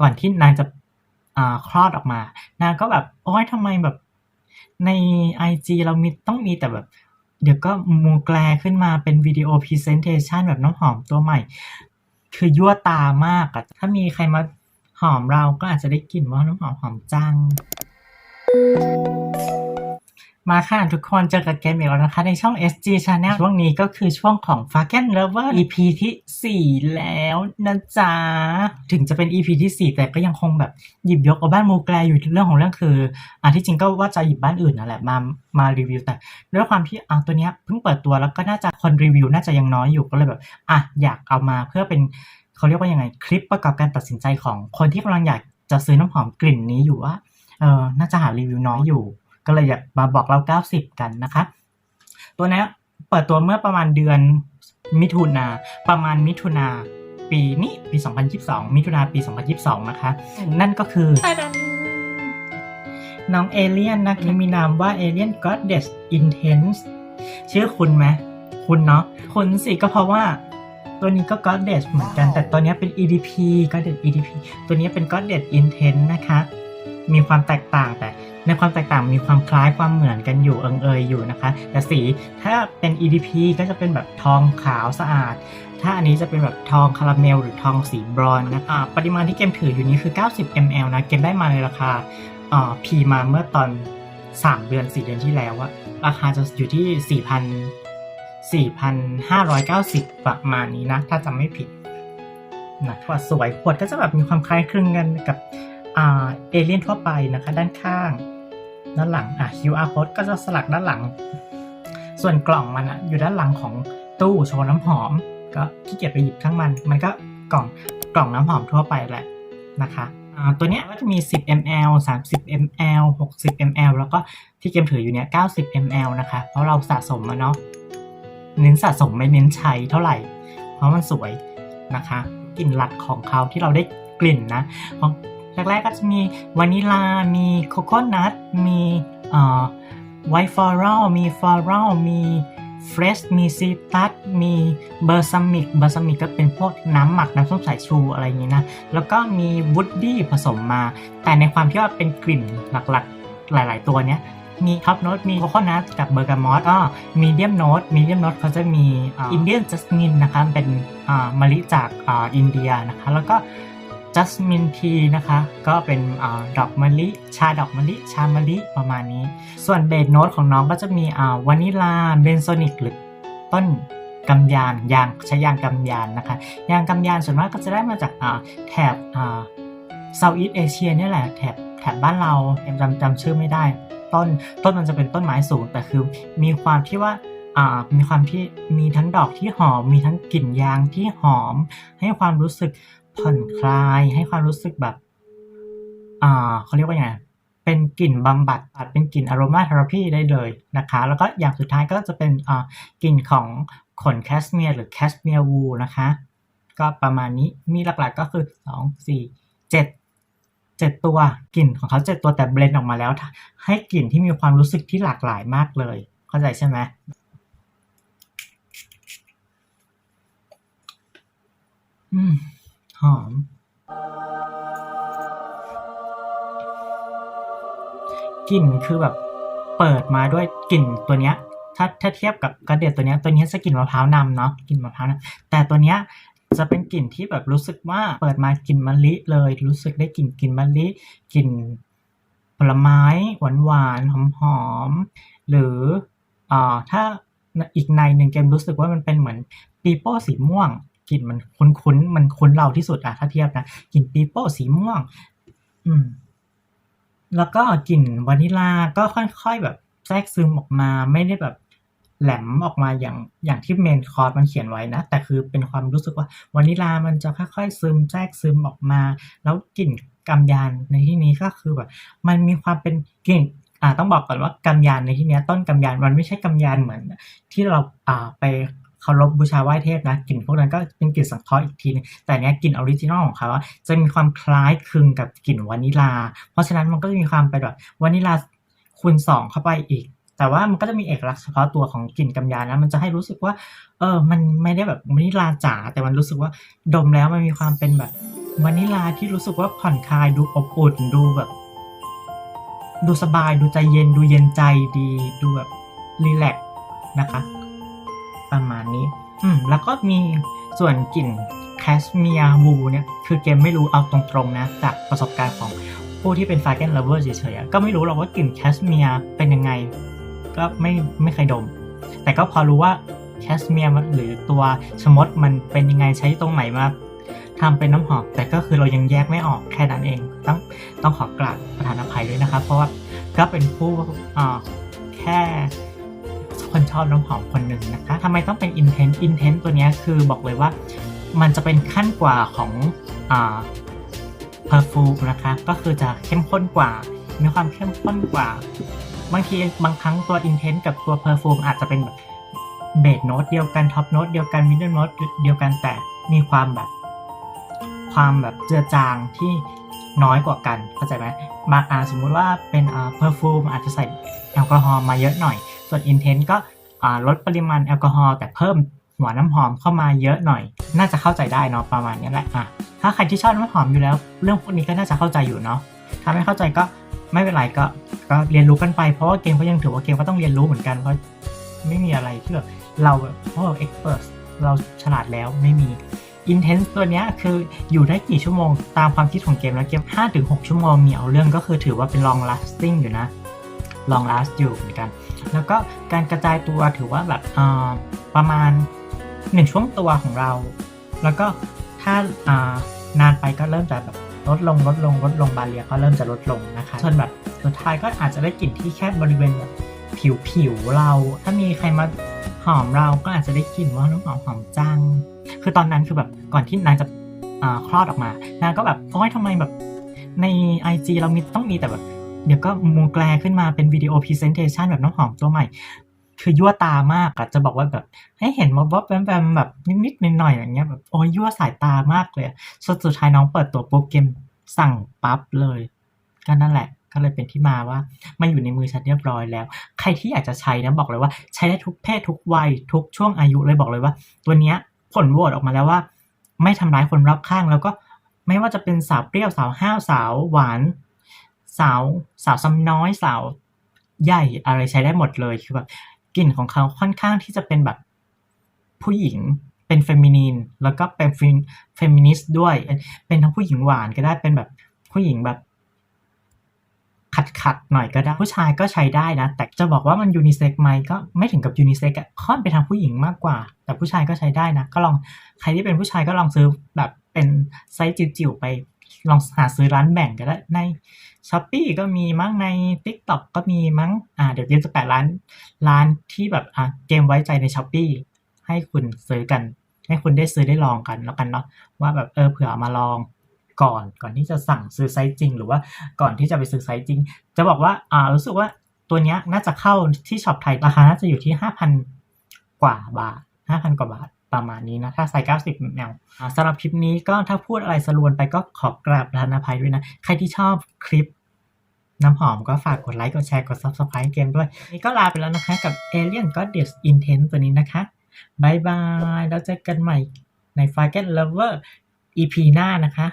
ก่อนที่นางจะอ่าคลอดออกมา นางก็แบบโอ๊ยทำไมแบบในไอจีเรามีต้องมีแต่แบบ เดี๋ยวก็มูแกลขึ้นมาเป็นวิดีโอพรีเซนเทชันแบบน้ำหอมตัวใหม่ คือยั่วตามากอะถ้ามีใครมาหอมเราก็อาจจะได้กลิ่นว่าน้ำหอมหอมจัง มาค่ะทุกคนเจอกับเกมอีกแล้วนะคะ ในช่อง SG Channel ช่วงนี้ก็คือช่วงของ f a k e n Lover EP ที่ 4 แล้วนะจ๊ะ ถึงจะเป็น EP ที่ 4 แต่ก็ยังคงแบบหยิบยกเอาบ้านมูแกลอยู่เรื่องของเรื่องคืออะที่จริงก็ว่าจะหยิบบ้านอื่นนั่นแหละมามารีวิว แต่ด้วยความที่อะตัวเนี้ยเพิ่งเปิดตัวแล้วก็น่าจะคนรีวิวน่าจะยังน้อยอยู่ก็เลยแบบอะอยากเอามาเพื่อเป็นเขาเรียกว่ายังไงคลิปประกอบการตัดสินใจของคนที่กำลังอยากจะซื้อน้ำหอมกลิ่นนี้อยู่ว่าเออน่าจะหารีวิวน้อยอยู่ ก็เลยอยากมาบอกเรา 90 กันนะคะ ตัวเนี้ยเปิดตัวเมื่อประมาณเดือนมิถุนาประมาณมิถุนาปีนี้ปี 2022 มิถุนาปี 2022 นะคะ นั่นก็คือ น้องเอเลียนนะคะมีนามว่าเอเลียน Goddess Intense ชื่อคุณไหมคุณเนาะคุณสิก็เพราะว่าตัวนี้ก็ Goddess เหมือนกัน แต่ตัวเนี้ยเป็น EDP Goddess EDP ตัวนี้เป็น Goddess Intense นะคะ มีความแตกต่างแต่ในความแตกต่างมีความคล้ายความเหมือนกันอยู่เอิงเอยอยู่นะคะ แต่สีถ้าเป็น EDP ก็จะเป็นแบบทองขาวสะอาด ถ้าอันนี้จะเป็นแบบทองคาราเมลหรือทองสีบรอนนะคะปริมาณที่เกมถืออยู่นี้คือ 90 ml นะ เกมได้มาในราคาเอ่อพีมาเมื่อตอน 3 เดือน 4 เดือนที่แล้วอะราคาจะอยู่ที่ 4,000 4,590 ประมาณนี้นะ ถ้าจำไม่ผิดนะขวดสวยขวดก็จะแบบมีความคล้ายคลึงกันกับ เอเลียนทั่วไปนะคะ ด้านข้าง ด้านหลังอะ QR code ก็จะสลักด้านหลัง ส่วนกล่องมันอะอยู่ด้านหลังของตู้โชว์น้ำหอม ก็ขี้เกียจไปหยิบข้างมัน มันก็กล่องกล่องน้ำหอมทั่วไปแหละนะคะตัวเนี้ยก็จะมี 10 ml 30 ml 60 ml แล้วก็ที่เกมถืออยู่เนี้ย90 ml นะคะ เพราะเราสะสมมาเนาะ เน้นสะสมไม่เน้นใช้เท่าไหร่ เพราะมันสวยนะคะ กลิ่นหลักของเขาที่เราได้กลิ่นนะของ แรกๆก็จะมีวานิลา มีโคโคนัท มีเอ่อไวท์ฟลอรัลมีฟลอรัลมีเฟรชมีซีตัสมีเบอร์ซามิกเบอร์ซามิกก็เป็นพวกน้ำหมักน้ำส้มสายชูอะไรอย่างนี้นะ แล้วก็มีวูดดี้ผสมมา แต่ในความที่ว่าเป็นกลิ่นหลักๆ หลายๆ ตัวเนี้ยมีท็อปโน้ตมีโคโคนัทกับเบอร์กามอสอ้อมีเดียมโน้ตมีเดียมโน้ตเขาจะมีอินเดียนจัสมินนะคะเป็นอ่ามะลิจากอ่าอินเดียนะคะ แล้วก็ จัสมินทีนะคะ ก็เป็นอดอกมะลิ ชาดอกมะลิ ชามะลิประมาณนี้ ส่วนเบสโน้ตของน้องก็จะมีวานิลาเบนโซนิกหรือต้นกำยานยางใช้ยางกำยานนะคะ ยางกำยานส่วนมากก็จะได้มาจากแถบเซาท์อีสเอเชียนี่แหละแถบแถบบ้านเราจำจำชื่อไม่ได้ ต้นต้นมันจะเป็นต้นไม้สูง แต่คือมีความที่ว่ามีความที่มีทั้งดอกที่หอม มีทั้งกลิ่นยางที่หอม ให้ความรู้สึก ผ่อนคลายให้ความรู้สึกแบบ อ่าเขาเรียกว่าไงเป็นกลิ่นบำบัดอาจเป็นกลิ่นอโรมาเทอราพีได้เลยนะคะ แล้วก็อย่างสุดท้ายก็จะเป็นอ่ากลิ่นของขนแคสเมียร์หรือแคสเมียร์วูนะคะ ก็ประมาณนี้มีหลักๆก็คือสองสี่เจ็ดเจ็ดตัวกลิ่นของเขาเจ็ดตัวแต่เบลนด์ออกมาแล้ว ให้กลิ่นที่มีความรู้สึกที่หลากหลายมากเลย เข้าใจใช่ไหมอืม หอม กลิ่นคือแบบเปิดมาด้วยกลิ่นตัวเนี้ย ถ้าถ้าเทียบกับกระเด็ดตัวเนี้ยตัวเนี้ยจะกลิ่นมะพร้าวนำเนาะกลิ่นมะพร้าวนำแต่ตัวเนี้ยจะเป็นกลิ่นที่แบบรู้สึกว่าเปิดมากลิ่นมะลิเลย รู้สึกได้กลิ่นกลิ่นมะลิกลิ่นผลไม้หวานหวานหอมหอมๆหรืออ่าถ้าอีกในหนึ่งเกมรู้สึกว่ามันเป็นเหมือนปีโป้สีม่วง กลิ่นมันคุ้นๆมันคุ้นเราที่สุดอะถ้าเทียบนะกลิ่นปีโป้สีม่วง อืม แล้วก็กลิ่นวานิลาก็ค่อยๆแบบแทรกซึมออกมาไม่ได้แบบแหลมออกมาอย่างอย่างที่เมนคอร์สมันเขียนไว้นะ แต่คือเป็นความรู้สึกว่าวานิลามันจะค่อยๆซึมแทรกซึมออกมา แล้วกลิ่นกำยานในที่นี้ก็คือแบบ มันมีความเป็นกลิ่นอ่าต้องบอกก่อนว่ากำยานในที่นี้ต้นกำยานมันไม่ใช่กำยานเหมือน ที่เราอ่าไป เคารพบูชาไหว้เทพนะกลิ่นพวกนั้นก็เป็นกลิ่นสังเคราะห์อีกทีนึงแต่เนี้ยกลิ่นออริจินอลของเขาจะมีความคล้ายคลึงกับกลิ่นวานิลา เพราะฉะนั้นมันก็จะมีความเป็นแบบวานิลาคูณสองเข้าไปอีก แต่ว่ามันก็จะมีเอกลักษณ์เฉพาะตัวของกลิ่นกำยานนะ มันจะให้รู้สึกว่า เออ มันไม่ได้แบบวานิลาจ๋าแต่มันรู้สึกว่าดมแล้วมันมีความเป็นแบบวานิลาที่รู้สึกว่าผ่อนคลายดูอบอุ่นดูแบบดูสบายดูใจเย็นดูเย็นใจดีดูแบบรีแลกซ์นะคะ ประมาณนี้ อืม แล้วก็มีส่วนกลิ่นแคสเมียร์วูเนี่ย คือเกมไม่รู้เอาตรงๆนะ จากประสบการณ์ของผู้ที่เป็นฟาเกนเลเวอร์เฉยๆ ก็ไม่รู้หรอกว่ากลิ่นแคสเมียร์เป็นยังไง ก็ไม่ไม่เคยดม แต่ก็พอรู้ว่าแคสเมียร์หรือตัวชมดมันเป็นยังไงใช้ตรงไหนมาทำเป็นน้ำหอม แต่ก็คือเรายังแยกไม่ออกแค่นั้นเอง ต้องต้องขอกราบประธานอภัยด้วยนะครับ เพราะว่าก็เป็นผู้อ่าแค่ คนชอบน้ำหอมคนหนึ่งนะคะทำไมต้องเป็น Intense Intense ตัวนี้คือบอกเลยว่ามันจะเป็นขั้นกว่าของอ่า perfume นะคะก็คือจะเข้มข้นกว่า มีความเข้มข้นกว่า บางทีบางครั้งตัว Intense กับตัว perfume อาจจะเป็นแบบเบสโน้ตเดียวกันท็อปโน้ตเดียวกันมิดเดิลโน้ตเดียวกันแต่มีความแบบ ความแบบเจือจางที่น้อยกว่ากันเข้าใจไหมบางอาสมมุติว่าเป็นอ่า perfume อาจจะใส่แอลกอฮอล์มาเยอะหน่อย ส่วน Intense ก็ลดปริมาณแอลกอฮอล์แต่เพิ่มหัวน้ำหอมเข้ามาเยอะหน่อย น่าจะเข้าใจได้เนาะประมาณนี้แหละอะถ้าใครที่ชอบน้ำหอมอยู่แล้ว เรื่องพวกนี้ก็น่าจะเข้าใจอยู่เนาะถ้าไม่เข้าใจก็ไม่เป็นไรก็ก็เรียนรู้กันไปเพราะว่าเกมก็ยังถือว่าเกมก็ต้องเรียนรู้เหมือนกันเพราะไม่มีอะไรที่แบบเราแบบเพราะเราเอ็กซ์เพรสเราฉลาดแล้วไม่มี Intense ตัวเนี้ยคืออยู่ได้กี่ชั่วโมงตามความคิดของเกมแล้วเกม 5-6 ชั่วโมงมีเอาเรื่องก็คือถือว่าเป็น long lasting อยู่นะ long last อยู่เหมือนกัน แล้วก็การกระจายตัวถือว่าแบบอ่าประมาณหนึ่งช่วงตัวของเรา แล้วก็ถ้าอ่านานไปก็เริ่มจะแบบลดลงลดลงลดลงบาเรียก็เริ่มจะลดลงนะคะส่วนแบบสุดท้ายก็อาจจะได้กลิ่นที่แค่บริเวณแบบผิวผิวเรา ถ้ามีใครมาหอมเราก็อาจจะได้กลิ่นว่าน้ำหอมหอมจัง คือตอนนั้นคือแบบก่อนที่นางจะอ่าคลอดออกมานางก็แบบโอ๊ยทำไมแบบใน IG เรามีต้องมีแต่แบบ เดี๋ยวก็มูแกลขึ้นมาเป็นวิดีโอพรีเซนเทชันแบบน้ำหอมตัวใหม่ คือยั่วตามากอะจะบอกว่าแบบให้เห็นว่าวับแวมแวมแบบนิดๆหน่อยๆอย่างเงี้ยแบบโอ้ยยั่วสายตามากเลยสุดสุดท้ายน้องเปิดตัวโปรเกมสั่งปั๊บเลยก็นั่นแหละก็เลยเป็นที่มาว่ามันอยู่ในมือฉันเรียบร้อยแล้ว ใครที่อยากจะใช้นะบอกเลยว่าใช้ได้ทุกเพศทุกวัยทุกช่วงอายุเลยบอกเลยว่า ตัวเนี้ยผลโหวตออกมาแล้วว่า ไม่ทำร้ายคนรอบข้างแล้วก็ไม่ว่าจะเป็นสาวเปรี้ยวสาวห้าวสาวหวาน สาวสาวซ้ำน้อยสาวใหญ่อะไรใช้ได้หมดเลยคือแบบกลิ่นของเขาค่อนข้างที่จะเป็นแบบผู้หญิงเป็นเฟมินีนแล้วก็เป็นเฟมินิสต์ด้วย เป็นทั้งผู้หญิงหวานก็ได้เป็นแบบผู้หญิงแบบ ขัดขัดๆหน่อยก็ได้ ผู้ชายก็ใช้ได้นะ แต่จะบอกว่ามันยูนิเซ็กไหมก็ไม่ถึงกับยูนิเซ็กอะค่อนไปทางผู้หญิงมากกว่า แต่ผู้ชายก็ใช้ได้นะ ก็ลองใครที่เป็นผู้ชายก็ลองซื้อแบบเป็นไซส์จิ๋วๆไป ลองหาซื้อร้านแบ่งก็ได้ในช้อปปีก็มีมั้งใน t ิ k t o k ก็มีมั้งอ่าเดี๋ยวเกมจะแปะร้านร้านที่แบบอ่าเกมไว้ใจในช้อปปีให้คุณซื้อกัน ให้คุณได้ซื้อได้ลองกันแล้วกันเนาะว่าแบบเออเผื่อมาลองก่อนก่อนที่จะสั่งซื้อไซส์จริง หรือว่าก่อนที่จะไปซื้อไซส์จริง จะบอกว่าอ่ารู้สึกว่าตัวเนี้ยน่าจะเข้าที่ช็อปไทยราคาน่าจะอยู่ที่ห้าพันกว่าบาทห้าพันกว่าบาท ประมาณนี้นะถ้าไซส์เก้าสิบแนวอ่าสำหรับคลิปนี้ก็ถ้าพูดอะไรสรวนไปก็ขอกราบประธานอภัยด้วยนะ ใครที่ชอบคลิปน้ำหอมก็ฝากกดไลค์ กดแชร์ กด Subscribe เกมด้วย นี่ก็ลาไปแล้วนะคะกับ Alien Goddess Intense ตัวนี้นะคะบายบาย แล้วเจอกันใหม่ใน f i g h t Lover EP หน้านะคะ